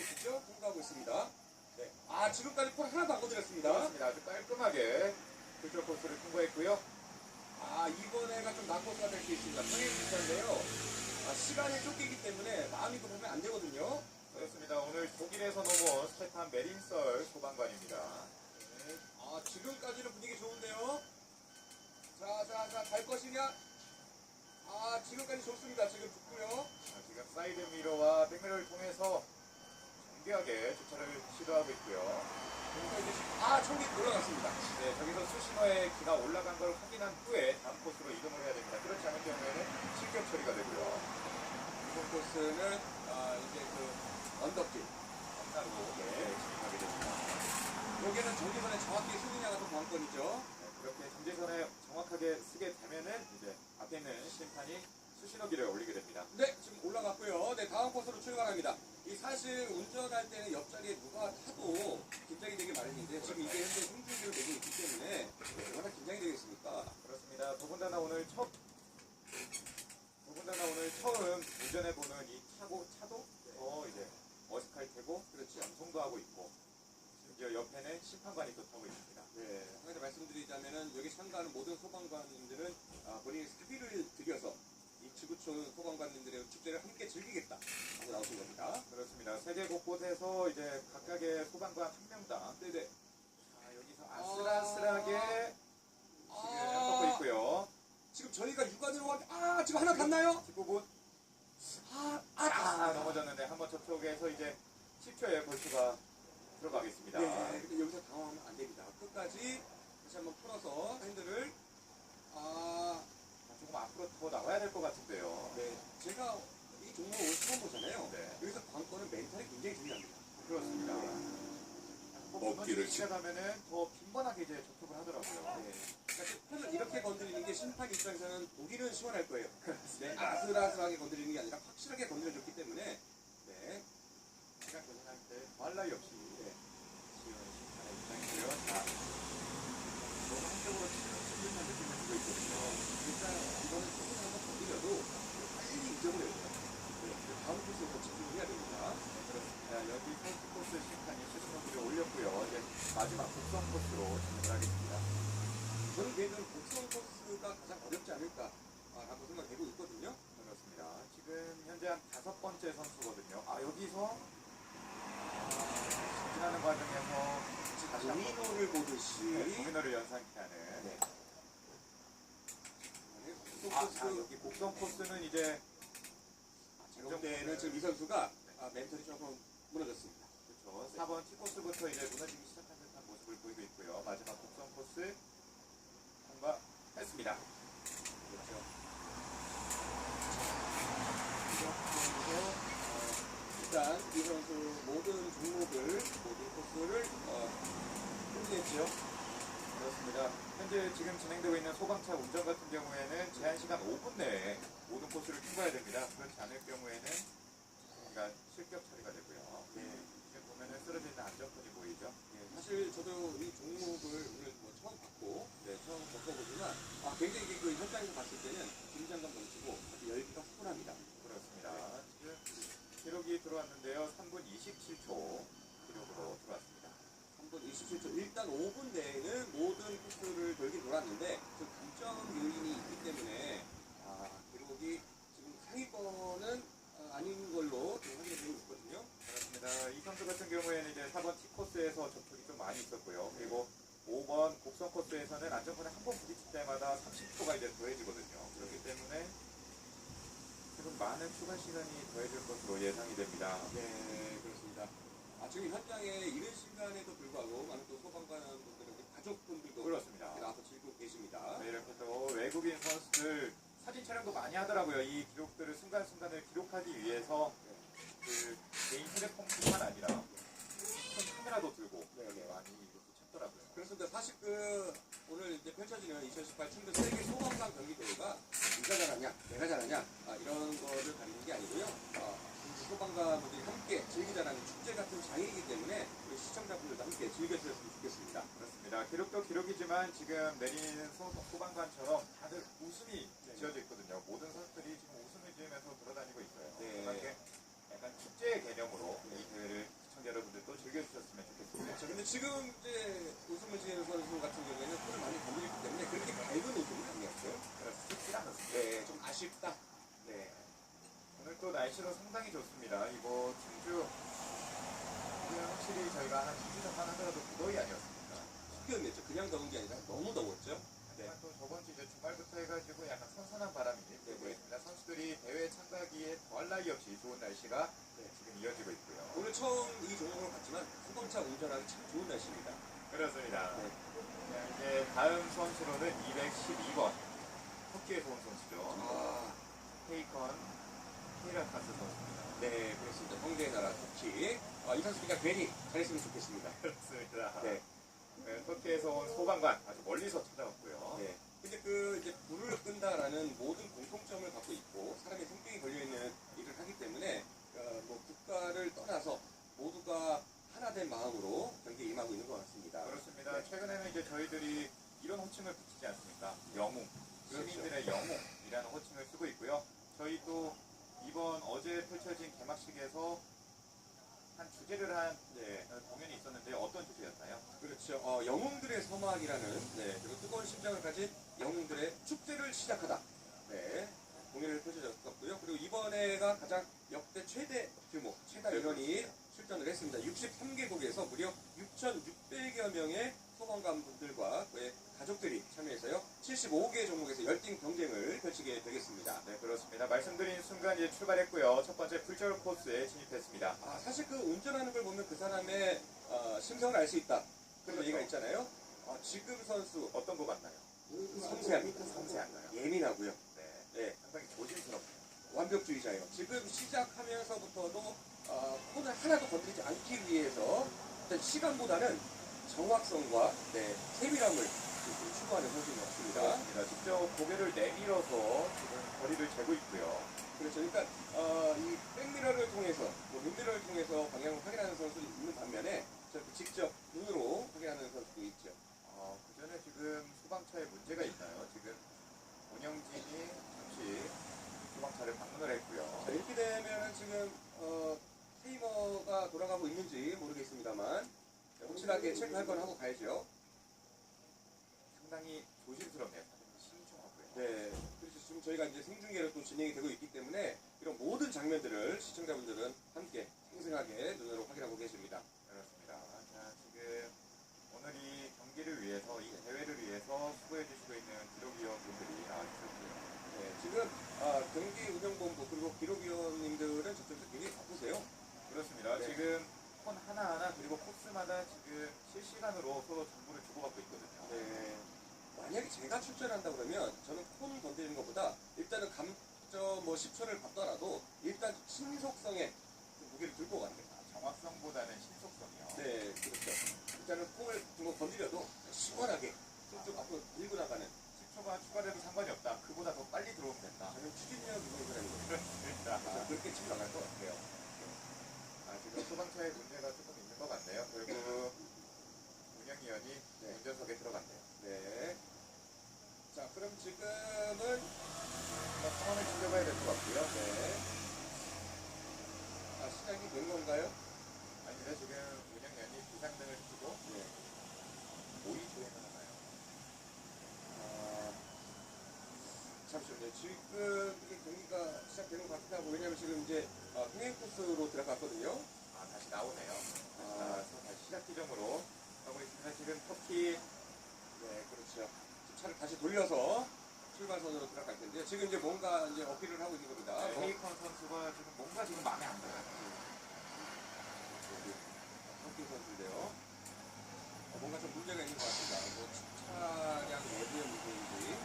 보시죠. 통과하고 있습니다. 네. 아, 지금까지 콜 하나도 안 건드렸습니다. 그렇습니다. 아주 깔끔하게 그쪽 코스를 통과했고요. 아, 이번에가 좀 난코스가 될 수 있습니다. 비슷한데요. 아, 시간이 쫓기기 때문에 마음이 급하면 안 되거든요. 그렇습니다. 오늘 독일에서 넘어온 스테판 메린썰 소방관입니다. 네. 아, 지금까지는 분위기 좋은데요. 자, 자, 자, 갈 것이냐? 아, 지금까지 좋습니다. 지금 좋고요. 자, 지금 사이드 미러와 백미러를 통해서 정교하게 주차를 시도하고 있고요. 여기서 이제 올라갔습니다. 네, 저기서 수신호에 기가 올라간 걸 확인한 후에 다음 코스로 이동을 해야 됩니다. 그렇지 않을 경우에는 실격 처리가 되고요. 이번 코스는 아, 이제 그 언덕길. 함나로 네, 진행하게 됩니다. 여기는 정지선에 정확히 쓰느냐가 좀 관건이죠. 네, 그렇게 정지선에 정확하게 쓰게 되면은 이제 앞에 있는 심판이 수신호기를 올리게 됩니다. 네, 지금 올라갔고요. 네, 다음 코스로 출발합니다. 이 사실 운전할 때는 옆자리에 누가 타도 긴장이 되게 마련인데 지금 이게 현재 승준기로 되고 있기 때문에 얼마나 긴장이 되겠습니까? 그렇습니다. 더군다나 오늘 첫 더군다나 오늘 처음 운전해보는 이 차고 차도 더 이제 어색할 테고 그렇죠. 방송도 하고 있고 심지어 옆에는 심판관이 또 타고 있습니다. 네, 한가지 말씀드리자면은 여기 참가하는 모든 소방관님들은 아, 본인의 사비를 들여서 이 지구촌 소방관님들의 축제를 함께 즐기겠다 나오신 겁니다. 그렇습니다. 세계 곳곳에서 이제 각각의 소방관 한 명당 네네. 자, 여기서 아슬아슬하게 지금 아, 꺾고 있고요. 지금 저희가 육안으로 와, 아, 지금 하나 갔나요? 뒷부분 아, 아, 아 넘어졌는데 한번 저쪽에서 이제 10초의 벌수가 들어가겠습니다. 네, 근데 여기서 당황하면 안 됩니다. 끝까지 다시 한번 풀어서 핸들을 아, 조금 앞으로 더 나와야 될 것 같은데요. 네, 제가 이 종목을 오늘 처음 보잖아요. 네. 여기서 관건은 멘탈이 굉장히 중요합니다. 그렇습니다. 먹기를 시작하면은 더 빈번하게 이제 접촉을 하더라고요. 네. 그러니까 편을 이렇게 건드리는 게 심판 입장에서는 보기는 시원할 거예요. 네, 아슬아슬하게 건드리는 게 아니라 확실하게 건드려줬기 때문에 네, 시간 계산할 때 나위 없이 네. 지원 심판의 입장이고요. 자, 너무 한쪽으로 치는 느낌을 주고 있거든요. 일단 이거는 조금 한번 건드려도 빨리 이점을 해요. 네, 그 다음 코스에 더 집중을 해야 됩니다. 네, 그렇습니다. 여기 퍼스트 코스 심판이 최신호기를 올렸고요. 이제 마지막 곡선 코스로 진행을 하겠습니다. 저는 개인적으로 복선 코스가 가장 어렵지 않을까라고 생각되고 있거든요. 그렇습니다. 지금 현재 한 다섯 번째 선수거든요. 아, 여기서 지나는 과정에서 다시 한번 도미노를 보듯이 네, 도미노를 연상케 하는 네. 아, 코스 자, 여기 곡선 코스는 이제 제가 볼 때는 지금 이 선수가 아, 멘탈이 조금 무너졌습니다. 그렇죠. 4번 T 코스부터 이제 무너지기 시작한 듯한 모습을 보이고 있고요. 마지막 곡선 코스 통과했습니다. 그렇죠. 일단 이 선수 모든 종목을 모든 코스를 어, 끝냈죠. 그렇습니다. 현재 지금 진행되고 있는 소방차 운전 같은 경우에는 제한 시간 5분 내에 모든 코스를 통과해야 됩니다. 그렇지 않을 경우에는 우리가 실격 처리가 되고요. 네. 지금 보면은 쓰러져 있는 안전폰이 보이죠? 예, 사실 저도 이 종목을 오늘 뭐 처음 봤고 네, 처음 겪어보지만 아, 굉장히 그 현장에서 봤을 때는 긴장감 넘치고 아주 열기가 후끈합니다. 그렇습니다. 지금 기록이 들어왔는데요. 3분 27초 기록으로 들어왔습니다. 3분 27초. 일단 5분 내에는 모든 코스를 돌긴 돌았는데 그 감점 요인이 있기 때문에 아, 기록이 지금 상위권은 아, 아닌 걸로 지금 확인되고 있거든요. 그렇습니다. 이 선수 같은 경우에는 이제 4번 T 코스에서 접촉이 좀 많이 있었고요. 그리고 5번 곡선 코스에서는 안전판에 한 번 부딪힐 때마다 30초가 이제 더해지거든요. 그렇기 때문에 지금 많은 추가 시간이 더해질 것으로 예상이 됩니다. 네, 그렇습니다. 아, 지금 현장에 이른 시간에도 불구하고 많은 또 소방관 분들과 가족분들도 그렇습니다. 나와서 즐기고 계십니다. 네, 이렇게 또 외국인 선수들 사진 촬영도 많이 하더라고요. 이 기록들을 순간순간을 기록하기 위해서 그 개인 휴대폰뿐만 아니라 큰 카메라도 들고 네, 네. 많이 이렇게 찾더라고요. 그렇습니다. 사실 그 오늘 이제 펼쳐지는 2018 충북 세계 소방관 경기 대회가 누가 잘하냐, 내가 잘하냐 아, 이런 거를 가리는 게 아니고요. 아, 소방관 분들이 함께 즐기자라는 축제 같은 장이기 때문에 우리 시청자분들도 함께 즐겨주셨으면 좋겠습니다. 그렇습니다. 기록도 기록이지만 지금 내리는 소, 소방관처럼 다들 웃음이 네. 지어져 있거든요. 모든 선수들이 지금 웃음을 지으면서 돌아다니고 있어요. 네. 그렇게 약간 축제의 개념으로 이 대회를 즐겨주셨으면 좋겠습니다. 그렇죠. 근데 지금 이제 우승무진 선수 같은 경우에는 손을 많이 건드렸기 때문에 그렇게 밝은 웃음이 아니었어요. 그렇지 않았습니다. 네, 좀 아쉽다. 네. 오늘 또 날씨도 상당히 좋습니다. 이곳 충주 확실히 저희가 한 2주 전만 하더라도 무더위 아니었습니까? 숙연했죠. 그냥 더운 게 아니라 너무 더웠죠. 네. 하지만 또 저번 주 이제 주말부터 해가지고 약간 선선한 바람이 불고 네. 있습니다. 선수들이 대회 참가기에 더할 나위 없이 좋은 날씨가 네. 지금 이어지고 있고요. 오늘 처음 이 종목을 봤지만 수동차 운전하기 참 좋은 날씨입니다. 그렇습니다. 네. 자, 이제 다음 선수로는 212번 터키에서 온 선수죠. 아, 페이컨 케이라카스 선수입니다. 네, 그렇습니다. 형제의 나라 터키. 아, 이 선수가 괜히 잘했으면 좋겠습니다. 그렇습니다. 네. 네, 터키에서 온 소방관 아주 멀리서 찾아왔고요. 네. 근데 그 이제 불을 끈다라는 모든 공통점을 갖고 있고 사람의 성격이 걸려 있는 일을 하기 때문에 어, 뭐 국가를 떠나서 모두가 하나 된 마음으로 경기에 임하고 있는 것 같습니다. 그렇습니다. 네. 최근에는 이제 저희들이 이런 호칭을 붙이지 않습니까? 영웅, 그렇죠. 시민들의 영웅이라는 호칭을 쓰고 또 이번 어제 펼쳐진 개막식에서 한 주제를 한 네. 어, 공연이 있었는데 어떤 주제였나요? 그렇죠. 어, 영웅들의 서막이라는 네, 그리고 뜨거운 심장을 가진 영웅들의 축제를 시작하다. 네, 공연을 펼쳐졌었고요. 그리고 이번에가 가장 역대 최대 규모, 최다 인원이 출전을 했습니다. 63개국에서 무려 6,600여 명의 소방관 분들과 그의 가족들이 참여해서요. 75개 종목에서 열띤 경쟁을 펼치게 되겠습니다. 네, 그렇습니다. 말씀드린 순간 이제 출발했고요. 첫 번째 풀절 코스에 진입했습니다. 아, 사실 그 운전하는 걸 보면 그 사람의 어, 심성을 알 수 있다. 그런 그렇죠. 얘기가 있잖아요. 어, 지금 선수 어떤 거 같나요? 섬세합니다. 섬세한가요? 예민하고요. 네, 네, 상당히 조심스럽네요. 완벽주의자예요. 지금 시작하면서부터도 어, 코를 하나도 건드리지 않기 위해서 일단 시간보다는 정확성과 네, 세밀함을 좀 추구하는 선수인 것 같습니다. 그렇습니다. 직접 고개를 내밀어서 지금 거리를 재고 있고요. 그렇죠. 그러니까 어, 이 백미러를 통해서, 뭐 룸미러를 통해서 방향을 확인하는 선수도 있는 반면에 직접 눈으로 확인하는 선수도 있죠. 어, 그 전에 지금 소방차에 문제가 있나요? 지금 운영진이 잠시 소방차를 방문을 했고요. 자, 이렇게 되면 지금 어, 테이머가 돌아가고 있는지 모르겠습니다만 확실하게 체크할 건 하고 가야죠. 상당히 조심스럽네요. 신중하고요. 네. 그래서 지금 저희가 이제 생중계로 또 진행이 되고 있기 때문에 이런 모든 장면들을 시청자분들은 함께 생생하게 눈으로 확인하고 계십니다. 그렇습니다. 자, 지금 오늘 이 경기를 위해서, 이 대회를 위해서 수고해 주시고 있는 기록위원분들이 나와 주셨고요. 네, 지금 아, 경기 운영본부 그리고 기록위원님들은 저쪽에서 굉장히 바쁘세요. 그렇습니다. 네. 지금 콘 하나하나 그리고 코스마다 지금 실시간으로 서로 정보를 주고받고 있거든요. 네. 제가 출전한다 그러면 저는 콘 건드리는 것보다 일단은 감점 뭐 10초를 받더라도 일단 신속성에 그 무게를 들고 가는 거예요. 정확성보다는 신속성이요. 네, 그렇죠. 일단은 콩을 뭐 건드려도 시원하게 좀 앞으로 밀고 나가는 10초가 추가돼도 상관이 없다. 그보다 더 빨리 들어오면 된다. 전혀 추진력 있는 그런 거예요. 그렇습니다. 아, 그렇게 치고 나갈 것 같아요. 아, 지금 소방차에 문제가 조금 있는 것 같네요. 결국 운영위원이 네. 운전석에 들어갔네요. 네. 자, 그럼 지금은 상황을 지켜봐야 될 것 같고요. 네. 아, 시작이 된 건가요? 아니다 지금 운영위원이 비상등을 켜고 네. 모의 조행을 하나요? 아, 잠시만요. 지금 이게 경기가 시작되는 것 같기도 하고, 왜냐면 지금 이제 아, 흥행 코스로 들어갔거든요. 아 다시 나오네요. 다시 아. 나와서 다시 시작 지점으로 가고 있습니다. 지금 터키 네, 그렇죠. 차를 다시 돌려서 출발선으로 들어갈 텐데요. 지금 이제 뭔가 이제 어필을 하고 있는 겁니다. 네, 뭐, 헤이컨 선수가 지금 뭔가 지금 마음에 안 들어요. 터키 선수인데요. 어, 뭔가 좀 문제가 있는 것 같습니다. 뭐 차량 내부의 문제인지.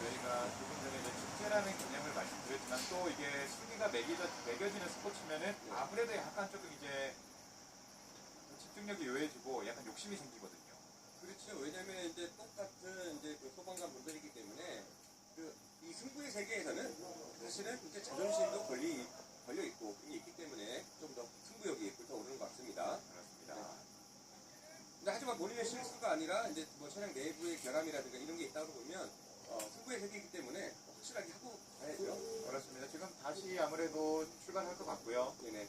저희가 조금 전에 이제 축제라는 개념을 말씀드렸지만 또 이게 순위가 매겨져, 매겨지는 스포츠면은 아무래도 약간 조금 이제 집중력이 요해지고 약간 욕심이 생기거든요. 그렇죠. 왜냐면 이제 똑같은 이제 그 소방관 분들이기 때문에 그 이 승부의 세계에서는 사실은 이제 자존심도 걸리, 걸려 있고 있기 때문에 좀 더 승부욕이 불타오르는 것 같습니다. 그렇습니다. 근데 하지만 본인의 실수가 아니라 이제 뭐 차량 내부의 결함이라든가 이런 게 있다고 보면 어, 승부의 세계이기 때문에 확실하게 하고 가야죠. 그렇습니다. 지금 다시 아무래도 출발할 것 같고요. 네네.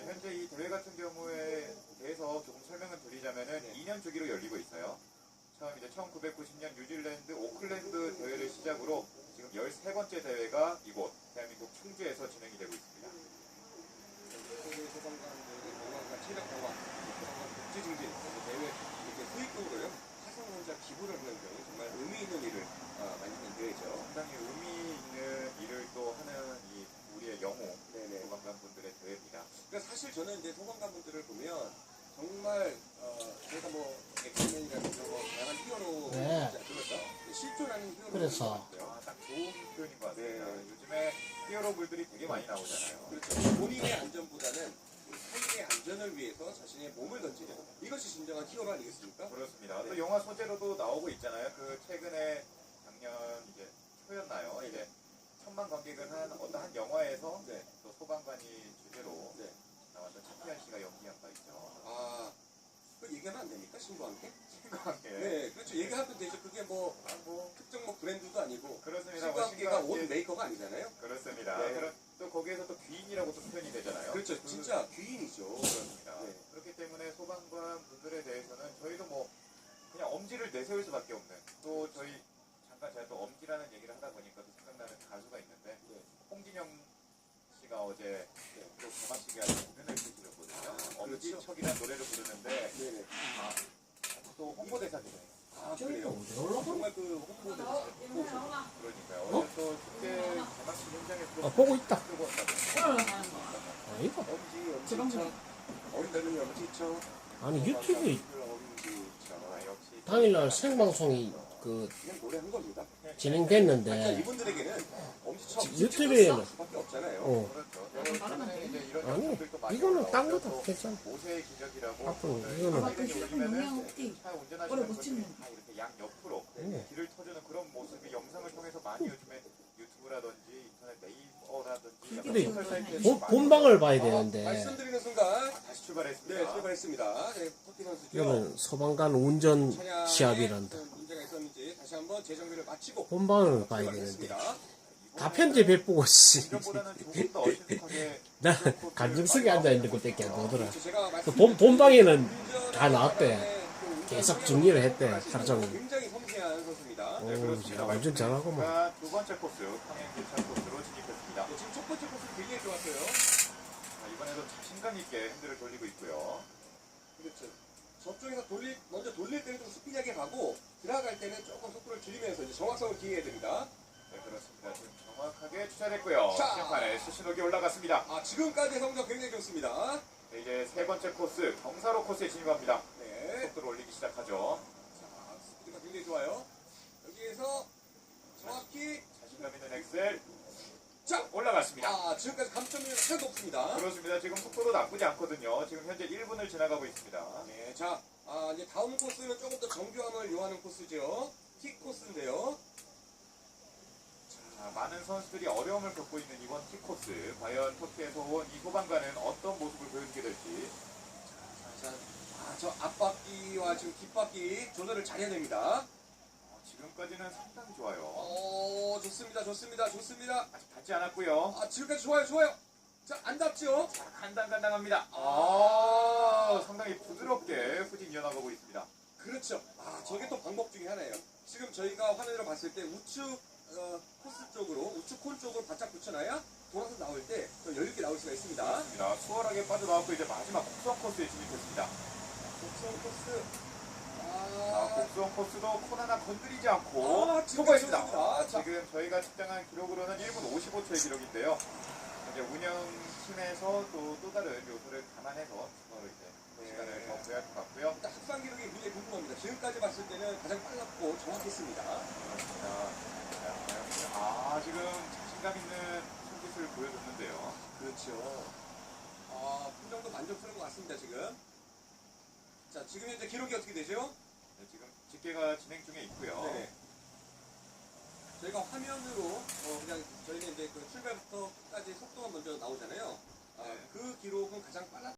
네, 현재 이 대회 같은 경우에 대해서 조금 설명을 드리자면 네. 2년 주기로 열리고 있어요. 처음 이제 1990년 뉴질랜드 오클랜드 대회를 시작으로 지금 13번째 대회가 이곳 대한민국 충주에서 진행이 되고 있습니다. 소방관들이 체력 강화, 소방관 복지 증진, 대회 이렇게 수익금으로요 사상자 기부를 하는 경우 정말 의미 있는 일을 많이 있는 대회죠. 상당히 의미 있는 일을 또 하는 이 우리의 영웅 네네. 소방관 분들의 대회입니다. 그러니까 사실 저는 이제 소방관분들을 보면 정말 어, 제가 뭐 엑스맨이라든지 뭐 다양한 히어로 네. 그렇죠. 실존하는 히어로 그래서. 아, 딱 좋은 표현인 것 같습니다. 네. 요즘에 히어로물들이 되게 많이 나오잖아요. 그렇죠. 본인의 안전보다는 우리 타인의 안전을 위해서 자신의 몸을 던지는 이것이 진정한 히어로 아니겠습니까? 그렇습니다. 네. 또 영화 소재로도 나오고 있잖아요. 그 최근에 작년 이제 초였나요? 이제 천만 관객을 한 어떤 한 영화에서 네. 또 소방관이 주제로 네. 나왔던 차태현 씨가 연기한 바 있죠. 아, 그 얘기하면 안 됩니까? 신과 함께. 네, 그렇죠. 얘기하면 되죠. 그게 뭐, 아, 뭐 특정 뭐 브랜드도 아니고 그렇습니다. 뭐 신과 옷 함께- 메이커가 아니잖아요. 그렇습니다. 네. 그럼 또 거기에서 또 귀인이라고 또 표현이 되잖아요. 그렇죠. 그- 진짜 귀인이죠. 그렇습니다. 네. 그렇기 때문에 소방관 분들에 대해서는 저희도 뭐 그냥 엄지를 내세울 수밖에 없는 또 저희 잠깐 제가 또 엄지라는 얘기를 하다 보니까 또 생각 나는 가수가 있는데 네. 홍진영 씨가 어제 또 개막식에 아주 공연을 해주셨거든요. 엄지척이라는 노래를 부르는데 네네. 아, 또 홍보대사잖아요. 아, 그래요? 정말 그 오셨네요. 그러니까요. 어? 어제 또 축제 개막식 현장에서 아, 보고 있다. 왔다고. 아이고. 엄지, 엄지척. 어린다는 엄지척. 아니 유튜브에 엄지척. 아, 역시 당일날 생방송이 그 진행됐는데 유튜브에는- 없잖아요. 어 그렇죠. 아니 이거는 딴. 거다 괜찮아 앞으로 오늘 이거는- 오래 못 찍는. 다 이렇게 양 옆으로 네. 길을 터주는 그런 모습이 영상을 통해서 많이 요즘에 유튜브라든지 인터넷 네이버라든지 근데 사이트에서 본, 많이 본방을 봐야 어, 되는데 말씀드리는 순간 다시 출발했습니다. 네 출발했습니다. 네. 이거는 소방관 운전 차량에 시합이란다 어떤 문제가 있었는지 다시 한번 재정비를 마치고 본방을 봐야 되는데 출발했습니다. 다 편집해 보고 씨. 운전보다는 조금 더 어신하게 나 관중석에 앉아있는 것밖에 안 보더라. 제가 그 본, 본방에는 다 나왔대 계속 정리를 했대, 하루 종일. 굉장히 섬세한 선수입니다. 네, 오, 그렇습니다. 야, 완전 잘하고만. 자, 두 번째 코스 평행 교차 코스로 진입했습니다. 네, 지금 첫 번째 코스 굉장히 좋았어요. 자, 이번에도 자신감 있게 핸들을 돌리고 있고요. 그렇죠. 저쪽에서 돌릴 먼저 돌릴 때는 좀 스피디하게 가고 들어갈 때는 조금 속도를 줄이면서 이제 정확성을 기해야 됩니다. 네, 그렇습니다. 지금 정확하게 추차됐고요. 자. 시험판에 수신호기 올라갔습니다. 아 지금까지 성적 굉장히 좋습니다. 네, 이제 세 번째 코스 경사로 코스에 진입합니다. 네. 속도를 올리기 시작하죠. 자 스피드가 굉장히 좋아요. 여기에서 정확히 자신감 있는 엑셀 자 올라갔습니다. 아, 지금까지 감점이 아주 높습니다. 그렇습니다. 지금 속도도 나쁘지 않거든요. 지금 현재 1분을 지나가고 있습니다. 네, 자, 아, 이제 다음 코스는 조금 더 정교함을 요하는 코스죠. T 코스인데요. 자, 많은 선수들이 어려움을 겪고 있는 이번 T 코스. 과연 토트에서 온 이 소방관은 어떤 모습을 보여주게 될지. 자, 아, 저 앞바퀴와 지금 뒷바퀴 조절을 잘해야 됩니다. 어, 지금까지는 상당히 좋아요. 오, 좋습니다, 좋습니다, 좋습니다. 아직 닿지 않았고요. 아, 지금까지 좋아요, 좋아요. 자, 안 닿죠? 자, 간당간당합니다. 아, 상당히 부드럽게 후진 이어나가고 있습니다. 그렇죠. 아, 저게 또 방법 중에 하나예요. 지금 저희가 화면으로 봤을 때 우측 어, 코스 쪽으로, 우측 콘 쪽으로 바짝 붙여놔야 돌아서 나올 때더 여유있게 나올 수가 있습니다. 그렇습니다. 수월하게 빠져나왔고 이제 마지막 곡선 코스에 진입했습니다. 곡선 코스. 자, 아, 곡선 코스도 콘 하나 건드리지 않고 아, 지금 통과했습니다. 좋습니다. 자. 지금 저희가 측정한 기록으로는 1분 55초의 기록인데요. 이제 운영팀에서 또, 또 다른 요소를 감안해서 추가로 이제 네. 시간을 더 구해야 할 것 같고요. 일단 합산 기록이 굉장히 궁금합니다. 지금까지 봤을 때는 가장 빨랐고 정확했습니다. 자, 자, 아, 지금 자신감 있는 손짓을 보여줬는데요. 그렇죠. 아, 분정도 만족스러운 것 같습니다, 지금. 자, 지금 현재 기록이 어떻게 되죠? 네, 지금 집계가 진행 중에 있고요. 네. 저희가 화면으로, 어, 그냥 저희는 이제 그 출발부터 끝까지 속도가 먼저 나오잖아요. 아, 네. 그 기록은 가장 빨랐